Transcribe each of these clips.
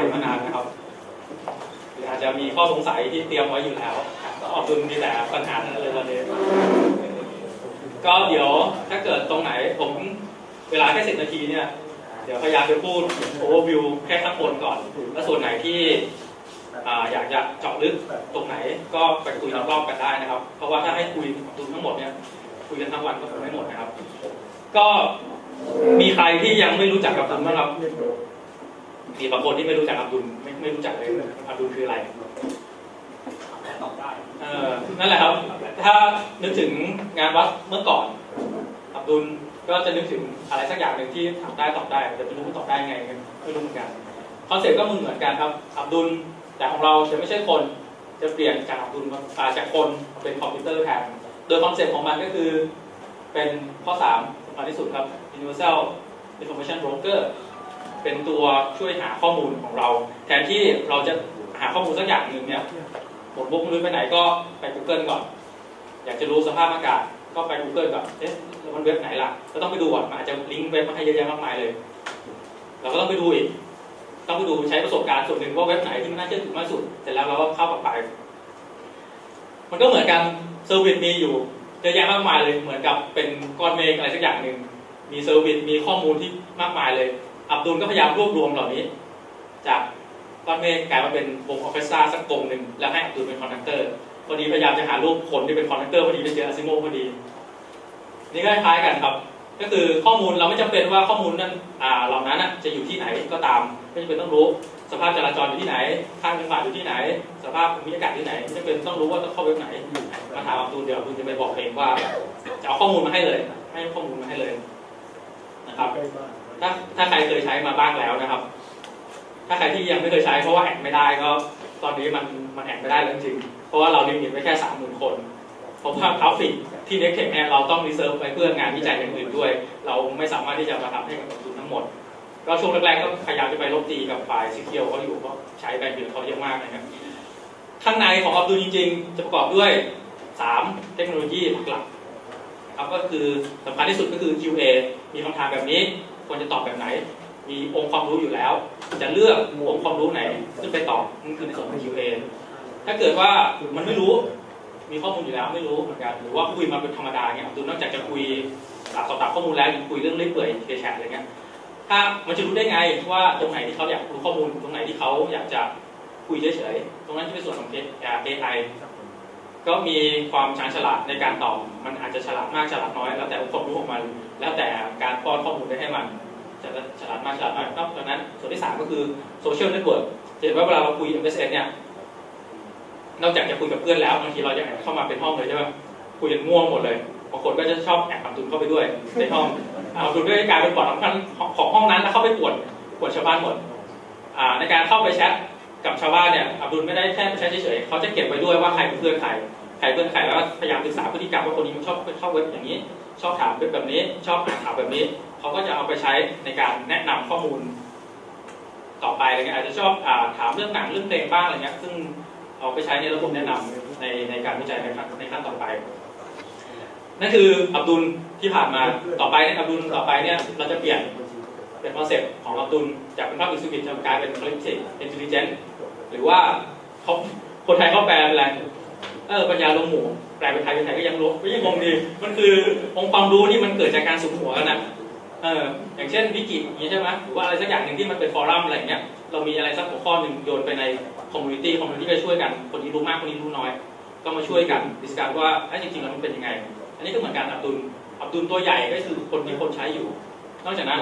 ยมานานนะครับอาจจะมีข้อสงสัยที่เตรียมไว้อยู่แล้วก็อับดุลมีแต่ปัญหาทั้งนั้นเลยตอนนี้ก็เดี๋ยวถ้าเกิดตรงไหนผมเวลาแค่สิบนาทีเนี่ย เดี๋ยวพยายามจะพูดโอเวอร์วิวแค่ข้างบนก่อน แล้วส่วนไหนที่อยากจะเจาะลึกตรงไหนก็ไปคุยรอบๆกันได้นะครับ เพราะว่าถ้าให้คุยทุนทั้งหมดเนี่ยคุยกันทั้งวันก็คงไม่หมดนะครับ ก็มีใครที่ยังไม่รู้จักกับตุนบ้างครับ มีบางคนที่ไม่รู้จักอับดุลไม่ไม่รู้จักเลยอับดุลคืออะไรตอบได้เออนั่นแหละครับ ถ้านึกถึงงานวัดเมื่อก่อนอับดุลก็จะนึกถึงอะไรสักอย่างหนึ่งที่ถามได้ตอบได้แต่ไม่รู้ตอบได้ไงไม่รู้เหมือนกันคอนเซ็ปต์ก็มึงเหมือนกันครับอับดุลแต่ของเราจะไม่ใช่คนจะเปลี่ยนจากอับดุลมาอ่าจากคนมาเป็นคอมพิวเตอร์แทนโดยคอนเซ็ปต์ของมันก็คือเป็นข้อ3สำคัญที่สุดครับ universal information broker เป็นตัวช่วยหาข้อมูลของเรา แทนที่เราจะหาข้อมูลสักอย่างหนึ่งเนี่ยหมดบุกม่รู้ไปไหนก็ไป Google ก่อน อยากจะรู้สภาพอากาศก็ไป Google ก่อนเอ๊ะแล้วมันเว็บไหนล่ะ ก็ต้องไปดูก่อนมันอาจจะลิงก์เว็บมาให้เยอะแยะมากมายเลย เราก็ต้องไปดูอีก ต้องไปดูใช้ประสบการณ์ส่วนหนึ่งว่าเว็บไหนที่มันน่าเชื่อถือมากสุด เสร็จแล้วเราก็เข้าไป มันก็เหมือนกันเซอร์วิสมีอยู่เยอะแยะมากมายเลย เหมือนกับเป็นก้อนเมฆอะไรสักอย่างหนึ่ง มีเซอร์วิสมีข้อมูลที่มากมายเลย อับดุลก็พยายามรวบรวมเหล่านี้ จากก้อนเมฆกลายมาเป็นวงออเคสตราสักกลมหนึ่งแล้วให้อับดุลเป็นคอนดักเตอร์พอดีพยายามจะหารูปคนที่เป็นคอนดักเตอร์พอดีไปเจออาซิโมพอดี นี่ก็คล้ายๆกันครับ ก็คือข้อมูลเราไม่จำเป็นว่าข้อมูลนั้นอ่าเหล่านั้นจะอยู่ที่ไหนก็ตามไม่จำเป็นต้องรู้สภาพจราจรอยู่ที่ไหนข้างจังหวัดอยู่ที่ไหน สภาพภูมิอากาศที่ไหนไม่จำเป็นต้องรู้ว่าต้องเข้าเว็บไหนมาถามอับดุลเดี๋ยวอับดุลจะไปบอกเองว่าจะเอาข้อมูลมาให้เลย ให้ข้อมูลมาให้เลยนะครับ ถ้าถ้าใครเคยใช้มาบ้างแล้วนะครับ ถ้าใครที่ยังไม่เคยใช้เพราะว่าแอดไม่ได้ก็ ตอนนี้มันมันแอดไม่ได้แล้วจริง เพราะว่าเราลิมิตไว้แค่สามหมื่นคนเพราะว่ากราฟิกที่เน็กเทคเนี่ยเราต้องรีเซิร์ฟไว้เพื่องานวิจัยอย่างอื่นด้วย เราไม่สามารถที่จะมาทำให้กับทุนทั้งหมด ก็ช่วงแรกๆก็พยายามจะไปลบตีกับฝ่ายซีเคียวเขาอยู่เพราะใช้แบนด์วิดเขาเยอะมากนะครับ ข้างในของอับดุลจริง ๆ จะประกอบด้วยสามเทคโนโลยีหลักครับก็คือสำคัญที่สุดก็คือ QA มีคำถามแบบนี้ ควรจะตอบแบบไหน มีองค์ความรู้อยู่แล้ว จะเลือกองค์ความรู้ไหนขึ้นไปตอบนั่นคือในส่วนของ QA ถ้าเกิดว่ามันไม่รู้มีข้อมูลอยู่แล้วไม่รู้เหมือนกันหรือว่าคุยมาเป็นธรรมดาเงี้ยดูนอกจากจะคุยสอบถามข้อมูลแล้วยังคุยเรื่องเล่อยเปื่อยเคแชทอะไรเงี้ยถ้ามันจะรู้ได้ไงว่าตรงไหนที่เขาอยากรู้ข้อมูลตรงไหนที่เขาอยากจะคุยเฉยๆตรงนั้นจะเป็นส่วนของ AI ก็มีความชาญฉลาดในการตอบ มันอาจจะฉลาดมากฉลาดน้อย แล้วแต่องค์ความรู้ของมัน แล้วแต่การป้อนข้อมูลได้ให้มันจะฉลาดมากฉลาดน้อยนอกจากนั้น ส่วนที่สามก็คือโซเชียลเน็ตเวิร์กเห็นว่าเวลาเราคุย MSN เนี่ย นอกจากจะคุยกับเพื่อนแล้วบางทีเราอยากเข้ามาเป็นห้องเลยใช่ไหมคุยกันง่วงหมดเลยบางคนก็จะชอบแอบอับดุลเข้าไปด้วยในห้องอับดุลก็จะกลายเป็นบอดสำคัญของห้องนั้นแล้วเข้าไปปวดปวดชาวบ้านหมดในการเข้าไปแชท กับชาวบ้านเนี่ยอับดุลไม่ได้แค่แชทเฉยๆเขาจะเก็บไว้ด้วยว่าใครเป็นเพื่อนใครใครเพื่อนใครแล้วก็พยายามศึกษาพฤติกรรมว่าคนนี้มันชอบเข้าเว็บอย่างนี้ ชอบถามเว็บแบบนี้ ชอบอ่านข่าวแบบนี้เขาก็จะเอาไปใช้ในการแนะนำข้อมูล ต่อไปอะไรเงี้ยอาจจะชอบอถามเรื่องหนังเรื่องเพลงบ้างอะไรเงี้ยซึ่งเอาไปใช้ในระบบแนะนำในในการวิจัยในขั้นในขั้นต่อไปนั่นคืออับดุลที่ผ่านมาต่อไปเนี่ยอับดุลต่อไปเนี่ยเราจะเปลี่ยนเป็นคอนเซ็ปต์ของอับดุลจากเป็นภาพอิสุบิทจะกลายเป็นคอลเลกทีฟอินเทลเจนต์ หรือว่าเขาคนไทยเขาแปลเป็นอะไรเออปัญญาลงหมู่แปลเป็นไทยเป็นไทยก็ยังรู้ก็ยังงงดีมันคือองค์ความรู้ที่มันเกิดจากการสุมหัวกันนะเอออย่างเช่นวิกิอย่างนี้ใช่ไหมหรือว่าอะไรสักอย่างหนึ่งที่มันเป็นฟอรัมอะไรเงี้ยเรามีอะไรสักหัวข้อหนึ่งโยนไปในคอมมูนิตี้คอมมูนิตี้ก็ช่วยกันคนนี้รู้มากคนนี้รู้น้อย ก็มาช่วยกันดิสคัสว่าไอ้จริงๆแล้วมันเป็นยังไง อันนี้ก็เหมือนกันอับดุลอับดุลตัวใหญ่ก็คือคนที่คนใช้อยู่ นอกจากนั้น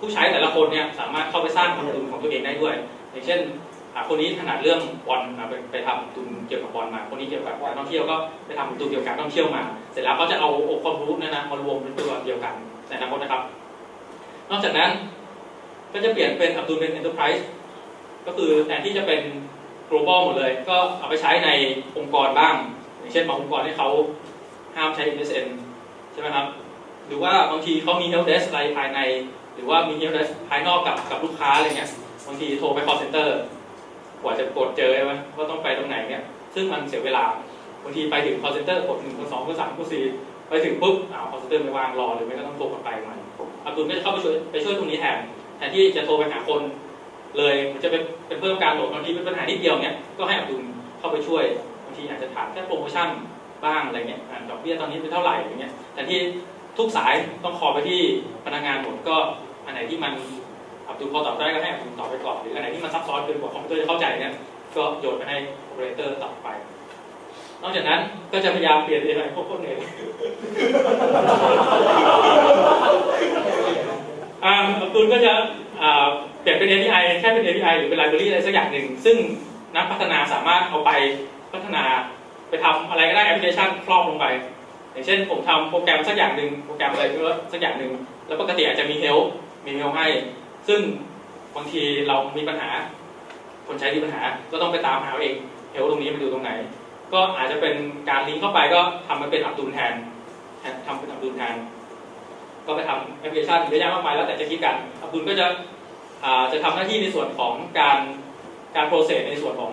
ผู้ใช้แต่ละคนเนี่ยสามารถเข้าไปสร้างอับดุลของตัวเองได้ด้วย อย่างเช่น คนนี้ถนัดเรื่องบอลมาไปไปทำอับดุลเกี่ยวกับบอลมา คนนี้เกี่ยวกับการท่องเที่ยวก็ไปทำอับดุลเกี่ยวกับการท่องเที่ยวมา เสร็จแล้วเขาจะเอาองค์ความรู้เนยนะมารวมเป็นตัวเดียวกันในอนาคตนะครับ นอกจากนั้นก็จะเปลี่ยนเป็นอับดุลเป็น enterprise ก็คือแทนที่จะเป็น global หมดเลย ก็เอาไปใช้ในองค์กรบ้าง อย่างเช่นบางองค์กรที่เขาห้ามใช้ MSN ใช่ไหมครับ หรือว่าบางทีเขามี help desk อะไรภายใน หรือว่ามี help desk ภายนอกกับกับลูกค้าอะไรเงี้ยบางทีโทรไป call center กว่าจะกดเจอใช่ไหมว่าต้องไปตรงไหนเนี่ย ซึ่งมันเสียเวลาบางทีไปถึง call center กดหนึ่งกดสองกดสามกดสี่ไปถึงปุ๊บอ้าว call center ไม่วางรอหรือไม่ก็ต้องโทรกลับไปใหม่อับดุลก็จะเข้าไปช่วยไปช่วยตรงนี้แทนแทนที่จะโทรไปหาคน เลยมันจะเป็นเป็นเพิ่มการโหลดบางทีเป็นปัญหานิดเดียวเนี้ยก็ให้อับดุลเข้าไปช่วยบางทีอาจจะถามแค่โปรโมชั่นบ้างอะไรเงี้ยดอกเบี้ยตอนนี้เป็นเท่าไหร่อย่างเงี้ยแต่ที่ทุกสายต้องคอไปที่พนักงานหมดก็อันไหนที่มัน ดุลพอตอบได้ก็ให้อับดุลตอบไปก่อนหรืออันไหนที่มันซับซ้อนเกินกว่าคอมพิวเตอร์จะเข้าใจเนี่ยก็โยนไปให้โอเปอเรเตอร์ตอบไป นอกจากนั้นก็จะพยายามเปลี่ยน AI พวกพวกเนี้อ่าอับดุลก็จะเปลี่ยนเป็น API แค่เป็น API หรือเป็น library อะไรสักอย่างหนึ่ง ซึ่งนักพัฒนาสามารถเอาไปพัฒนาไปทำอะไรก็ได้แอปพลิเคชันครอบลงไป อย่างเช่นผมทำโปรแกรมสักอย่างหนึ่งโปรแกรมอะไรก็สักอย่างหนึ่งแล้วปกติอาจจะมี help มี help ให้ ซึ่งบางทีเรามีปัญหา คนใช้มีปัญหา ก็ต้องไปตามหาเอาเอง help ตรงนี้มันอยู่ตรงไหน ก็อาจจะเป็นการลิงก์เข้าไปก็ทำมันเป็นอับดุลแทนทำเป็นอับดุลแทนก็ไปทำแอปพลิเคชันเยอะแยะมากมายแล้วแต่จะคิดกันอับดุลก็จะจะทำหน้าที่ในส่วนของการการโปรเซสในส่วนของ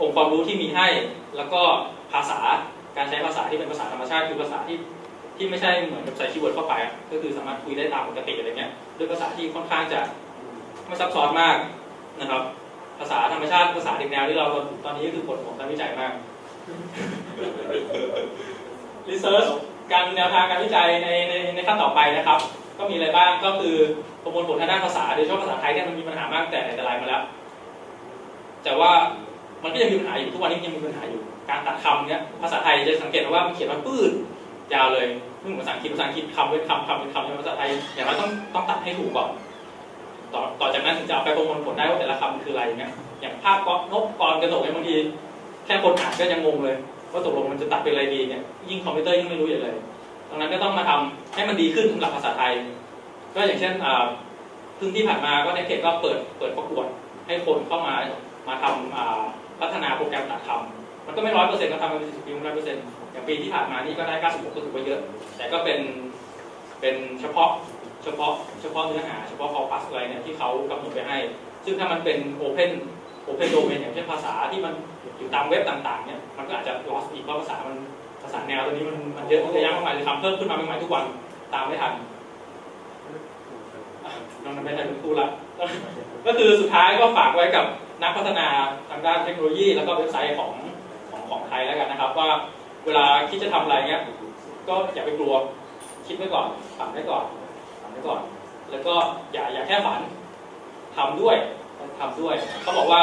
องค์ความรู้ที่มีให้ แล้วก็ภาษาการใช้ภาษาที่เป็นภาษาธรรมชาติคือภาษาที่ ที่ไม่ใช่เหมือนกับใส่คีย์เวิร์ดเข้าไป ก็คือสามารถคุยได้ตามปกติอะไรเงี้ยด้วยภาษาที่ค่อนข้างจะไม่ซับซ้อนมากนะครับ ภาษาธรรมชาติภาษาเด็กแนวที่เราตอนนี้ก็คือผลของการวิจัยมาก Research การแนวทางการวิจัยในในในขั้นต่อไปนะครับ ก็มีอะไรบ้างก็คือประมวลผลทางด้านภาษาโดยเฉพาะภาษาไทยเนี่ยมันมีปัญหามากแต่ไหนแต่ไรมาแล้วแต่ว่ามันก็ยังมีปัญหาอยู่ทุกวันนี้ยังมีปัญหาอยู่ การตัดคำเนี่ยภาษาไทยจะสังเกตว่ามันเขียนมาปื้ดยาวเลย ไม่เหมือนภาษาอังกฤษภาษาอังกฤษคำเป็นคำคำเป็นคำในภาษาไทยอย่างไรต้องต้องตัดให้ถูกก่อนต่อต่อจากนั้นถึงจะเอาไปประมวลผลได้ว่าแต่ละคำมันคืออะไรอย่างเงี้ยอย่างภาพก็นกกรกระโดดเนี่ยบางทีแค่คนอ่านก็ยังงงเลย ว่าตกลงมันจะตัดเป็นอะไรดีเนี่ยยิ่งคอมพิวเตอร์ยิ่งไม่รู้อย่างเลยดังนั้นก็ต้องมาทำให้มันดีขึ้นสำหรับภาษาไทย ก็อย่างเช่นอ่าเพิ่งที่ผ่านมาก็ในเพจก็เปิดเปิดประกวดให้คนเข้ามามาทำพัฒนาโปรแกรมตัดคำมันก็ไม่ร้อยเปอร์เซ็นต์ก็ทำมาเป็นสิบปีร้อยเปอร์เซ็นต์อย่างปีที่ผ่านมานี่ก็ได้ 96 ก็ถือว่าเยอะ แต่ก็เป็นเป็นเฉพาะเฉพาะเฉพาะเนื้อหา เฉพาะคอปัสอะไรเนี่ยที่เขากำหนดไปให้ ซึ่งถ้ามันเป็นโอเพนโอเพนโดเมนอย่างเช่นภาษาที่มันอยู่ตามเว็บต่างๆเนี่ยมันก็อาจจะ loss อีกเพราะภาษามันภาษาแนวตัวนี้มันมันเยอะมันเยอะแยะมากมายเลยทำเพิ่มขึ้นมาใหม่ๆทุกวันตามไม่ทันน้องนั้นไม่ทันเป็นครูละก็คือสุดท้ายก็ฝากไว้กับนักพัฒนาทางด้านเทคโนโลยี แล้วก็เว็บไซต์ของของของไทยแล้วกันนะครับว่า เวลาคิดจะทำอะไรเงี้ย ก็อย่าไปกลัว คิดไว้ก่อนฝันไว้ก่อนฝันไว้ก่อน แล้วก็อย่าอย่าแค่ฝันทำด้วยทำด้วย เขาบอกว่า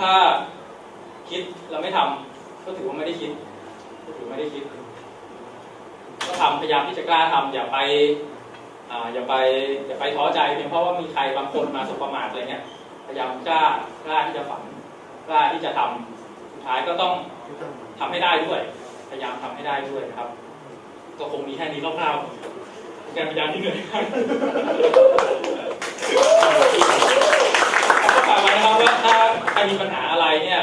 ถ้าคิดแล้วไม่ทำก็ถือว่าไม่ได้คิด ก็ถือไม่ได้คิด ก็ทำพยายามที่จะกล้าทำอย่าไปอย่าไปอย่าไปท้อใจเพียงเพราะว่ามีใครบางคนมาสบประมาทอะไรเงี้ยพยายามกล้ากล้าที่จะฝันกล้าที่จะทำสุดท้ายก็ต้องทำให้ได้ด้วย พยายามทำให้ได้ด้วยนะครับ ก็คงมีแค่นี้คร่าวๆกพยายามที่เหนื่อยครับฝากไว้นะครับว่าถ้าใครมีปัญหาอะไรเนี่ย